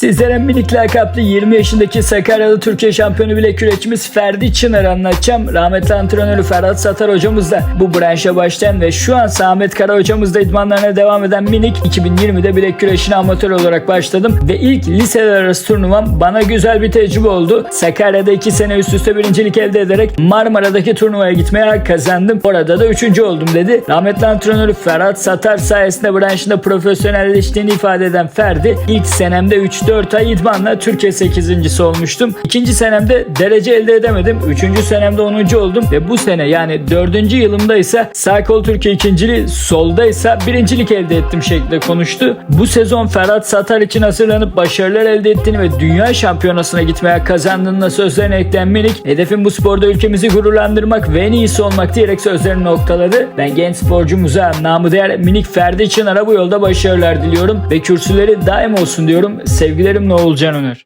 Sizlere minik lakaplı 20 yaşındaki Sakaryalı Türkiye şampiyonu bilek küreçimiz Ferdi Çınar'ı anlatacağım. Rahmetli antrenörü Ferhat Satar hocamız da bu branşa başlayan ve şu an Samet Kara hocamız da idmanlarına devam eden minik 2020'de bilek güreşine amatör olarak başladım ve ilk liseler arası turnuvam bana güzel bir tecrübe oldu. Sakarya'da 2 sene üst üste birincilik elde ederek Marmara'daki turnuvaya gitmeye hak kazandım. Orada da 3. oldum dedi. Rahmetli antrenörü Ferhat Satar sayesinde branşında profesyonelleştiğini ifade eden Ferdi ilk senemde 3-4 ay idmanla Türkiye 8.si olmuştum. İkinci senemde derece elde edemedim. Üçüncü senemde 10. oldum ve bu sene yani 4. yılımda ise kol Türkiye ikinciliği solda ise birincilik elde ettim şeklinde konuştu. Bu sezon Ferhat Satar için hazırlanıp başarılar elde ettiğini ve dünya şampiyonasına gitmeye kazandığını da sözlerine ekleyen Minik hedefim bu sporda ülkemizi gururlandırmak ve en iyisi olmak diyerek sözlerini noktaladı. Ben genç sporcumuza namı değer Minik Ferdi Çınar'a bu yolda başarılar diliyorum ve kürsüleri daim olsun diyorum. Sevgilerimle Oğulcan Onur.